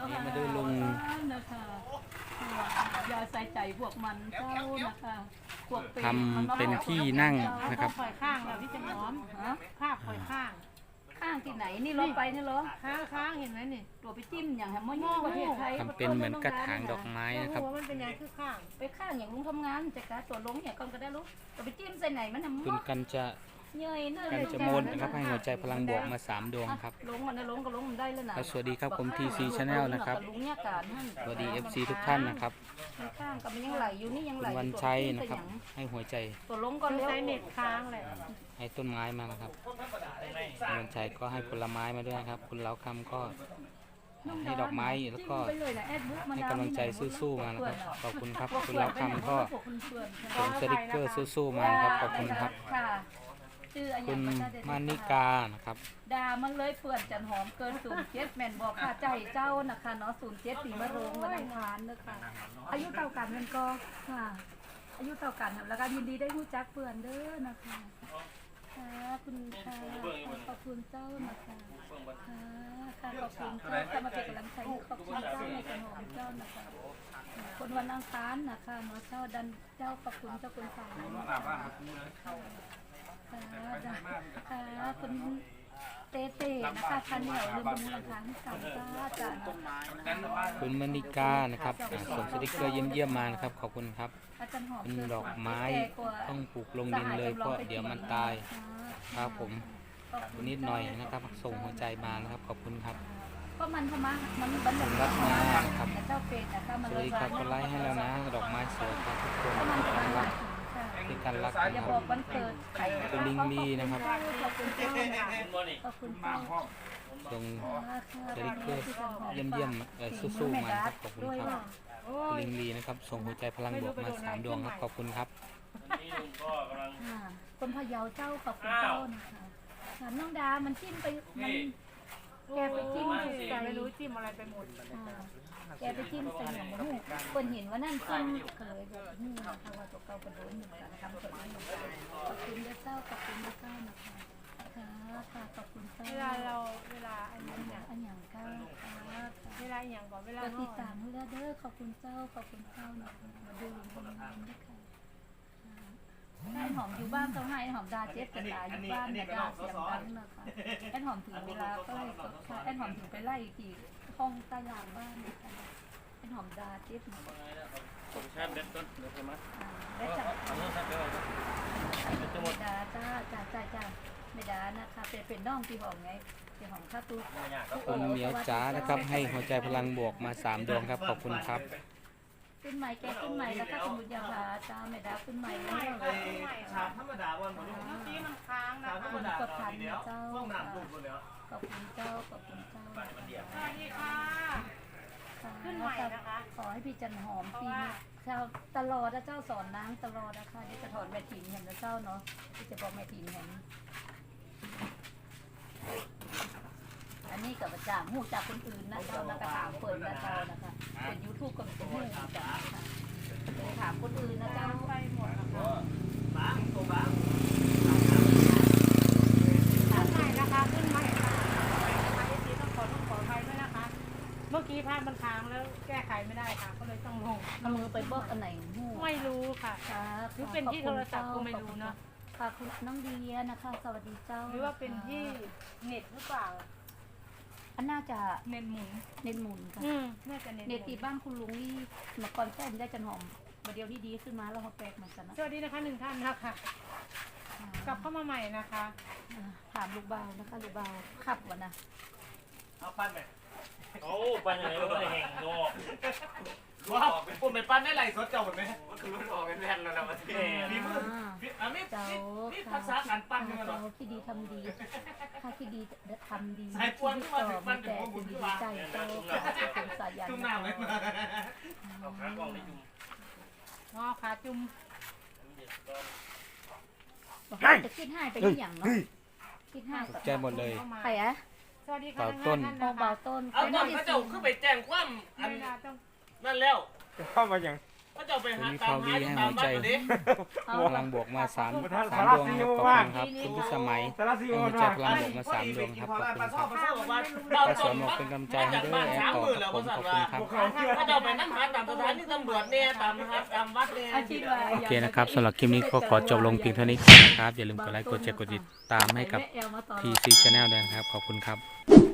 นาะนี่มาดูลุงนะคะอย่าใส่ใจพวกมันเจ้านะคะพวกเป็ดทำมัมาเป็นที่นั่งนะครับปล่อยข้างแล้วพี่จะหอมฮะภาพปล่อยข้าง ข้างที่ไหนนี่เราไปนี่เหรอข้างข้างเห็นไหมนี่ตัวไปจิ้มอย่างแฮมมอนี่ประเทศไทยทำเป็นเหมือนกระถางดอกไม้นะครับหัวมันเป็นยังคือข้างไปข้างอย่างลุงทำงานจะกาตัวลงอย่างก่อนก็ได้ลูกตัวไปจิ้มใส่ไหนมันทำคุณกันจะ เยยเนอะกันจะโมนนะครับให้หัวใจพลังบวกมาสามดวงครับลงมันนะลงก็ลงมันได้แล้วนะครับสวัสดีครับผม TC Channel นะครับลุงเนี่ยการท่านสวัสดี FC ทุกท่านนะครับข้างกับมันยังไหลอยู่นี่ยังคุไหลณอยู่วันตัวชัยจิ้มนะใส่ครับหยังให้หัวใจตัวลงก็ก็เร็วใช้เน็ตค้างแหละให้ต้นไม้มานะครับคุณวันชัยก็ให้ผลไม้มาด้วยนะครับ คุณเล้าคำก็ให้ดอกไม้แล้วก็จิ้มไปเลยนะแอดบุ๊กมะให้นาวกำลังใจสู้ๆมานะครับขอบคุณครับคุณเล้าคำก็ส่งสติกเกอร์สู้ๆมานะครับขอบคุณครับค่ะ ชื่ออันคุณยังมานิกานะครับดามันเลยเปื่อนจันหอมเกินศูนย์เจ็ดแมนบอกค่ะใจเจ้านะคะเนาะศูนย์เจ็ดปีมะโรงวันอังคารเนอะค่ะอายุเท่ากันมันก็ค่ะ อายุเท่ากันแล้วก็ยินดีได้รู้จักเปื่อนเด้อนะคะค่ะคุณค่ะขอบคุณเจ้านะคะค่ะค่ะขอบคุณเจ้าค่ะมาเป็นกำลังใจขอบคุณเจ้าในจันหอมเจ้านะคะคนวันอังคารนะคะเนาะเจ้าดันเจ้าขอบคุณเจ้าคุณสาย ค่ะค่ะคุณเตเต้นะคะคันเหนียวลืมบนหลังคาที่เก่าจ้าจ้าคุณมณิกานะครับอ่าส่งสติกเกอร์เยี่ยมๆมานะครับขอบคุณครับอาจารย์หอมเป็นดอกไม้ต้องปลูกลงดินเลยเพราะเดี๋ยวมันตายครับผมนิดหน่อยนะครับ ส่งหัวใจมานะครับขอบคุณครับก็มันทำมามันบันคุณรัตนาครับเจ้าเป็ดนะคะมันสวัสดีครับก็ไลค์ให้แล้วนะ ดอกไม้สวยครับทุกคนก็ มันที่ทำกันมารักค่ะที่กันรักอนะย่าคบรัอบกวันเกิดไข่คุณลิงลีนะครับขอบคุณเจ้าขอบคุณเจ้าส่งสติกเกอร์เยี่ยมๆเอ่อสู้ๆมานะครับขอบคุณครับ โอ้คุณยลิงลีนะครับ ส่งหัวใจพลังบวกมาสามดวงครับ ขอบคุณครับนี่ลุงก็กำลัง ค่ะคนพะเยาเจ้าขอบคุณเจ้านะคะค่ะน้องดา มันจิ้มไป มัน แกไปจิ้มใส่ไม่รู้จิ้มอะไรไปหมดอ่า แกไปจิ้มใส่หนังหมูคนเห็นว่านั่นจิ้มก็เลยแบบนี่นะคะว่าตัวเก่ากระโดดหนึ่งการทำสดนี้หนึ่งการขอบคุณเจ้าขอบคุณเจ้านะคะค่ะค่ะขอบคุณเจ้าเวลาเราเวลาอันนี้เนี่ยอันอย่างเก้าค่ะเวลาอย่างก่อนเวลาติดตามเรื่อยเด้อขอบคุณเจ้าขอบคุณเจ้านะคะมาดูลุงทำงานด้วยค่ะแอนหอมอยู่บ้านเขาให้แอนหอมดาเจ็บกันตาอยู่บ้านเนี่ยดาเสียงดังนะคะแอนหอมถึงเวลาก็เลยกดค่ะแอนหอมถึงไปไล่ที่ ห้องใต้ยางบ้านนะคะแอนหอมดาเจ็บนะผมแช่เบ็ดก่อนเดี๋ยวใช่ไหมอ่าและจับเอาเงินสักเดี๋ยวเบ็ดจะหมไม่ดดาจ้าจ้าจ้าจ้าไม่ดานะคะเป็นเป็นน้องที่หอมไงที่หอมข้าตู้ไม่ยากครับคุณเหมียวจ๋านะครับ ให้หัวใจพลังบวกมาสามดวงครับขอบคุณครับขึ้นใหม่แกขึ้นใหม่แล้วก็สมุทรยาภาจ้าไม่ดาขึ้นใหม่แล้ว ชามธรรมดาวันหมดเมื่อกี้มันค้างชานะมธรรมดาตอนนี้แล้วต้องน้ำตุ่มหมดแล้วขอบคุณเจ้าขอบคุณเจ้าสวัสดีค่ะ ขึ้นใหม่นะคะ ขอให้พี่จันหอมปีนี้เจ้าตลอดนะเจ้าสอนนางตลอดนะคะที่จะถอนแม่ถิ่นเห็นนะเจ้าเนาะที่จะบอกแม่ถิ่นเห็นอันนี้กับประจางหูจากคนอื่นนะเจ้านะกระถามเปิดนะเจ้านะคะเป็นยูทูบก็เป็นหูจากนะคะไปถามคนอื่นนะเจ้า ไปหมดแล้วค่ะ บ้างตัวบ้าง ขึ้นใหม่นะคะขึ้นใหม่ค่ะนะคะเอซีต้องขอต้องขออภัยด้วยนะคะ เมื่อกี้ภาพมันค้างแล้วแก้ไขไม่ได้ค่ะ ก็เลยต้องลงเอามือไปเบิกอันไหนหูไม่รู้ค่ะครับหรือเป็นที่โทรศัพท์ก็ไม่รู้เนอะค่ะคุณน้องเดียนะคะ สวัสดีเจ้าหรือว่าเป็นที่เน็ตหรือเปล่า อันน่าจะเน็ตหมุนเน็ตหมุนค่ะอืมน่าจะเน็ตหเน็ตมุตีนบ้านคุณลุงนี่เมื่อก่อนแฟนได้จันหอมประเดี๋ยวนี้ดีขึ้นมาแล้วเขาแปลกเหมือนกันนะสวัสดีนะคะหนึ่งท่านนะคะกลับเข้ามาใหม่นะคะ อ่าถามลูกเบานะคะลูกเบาขับวะนะเอาปั้นไป โอ้ปั้นยังไงก็ไม่แห้งโง่ว้าวผมเป็นปั้นได้ไรสดเจ้าเหมือนไหมมันคือมันออกเป็นแผ่นแล้วนะมาที่มีมืออันนี้เจ้านี่ภาษาการปั้นเนี่ยเหรอเจ้าคิดดีทำดีถ้าคิดดีทำดีสายปวนขึ้นมาถึงปั้นแต่ถึงหัวหมุสิ่นงขึ้นดีมาใจเจ้าค่ะเป็นสายยันจุ่มน้ำไหมเอาขากล้องได้จุ่มงอขาจุ่มบอกว่าจะคิดให้ไปที่อย่างเนาะคิดให้ตกใจหมดเลยข้าาใครอะส วัสดีค่ะเบาต้นท่านโอนะเบาคะต้นเอาตอนเขาเจ้าขึ้นไปแจ้งความอันเวลาต้องนั่นแล้วเข้ามาอย่างเก็จะไปหาตามหาตามบ้านดิเอาพลังบวกมาสามสามดวงนะครับขอบคุณครับคุณพิสมัยสารซีให้โอหัวใจนะพลังบวกมาสามดวงครับขอบคุณครับป้าบอกว่าป้าสอนบอกเป็นกำลังใจให้เด้อแอดต่อครับผมขอบคุณครับก็จะไปนั่งหาตามสถานีตำรวจเนี่ยตามหาตามวัดเนี่ยอาชีพว่าโอเคนะครับสำหรับคลิปนี้ก็ขอจบลงเพียงเท่านี้นะครับอย่าลืมกดไลค์กดแชร์กดติดตามให้กับแม่แอลมาต่อ TC Channel ด้วยนะครับขอบคุณครับ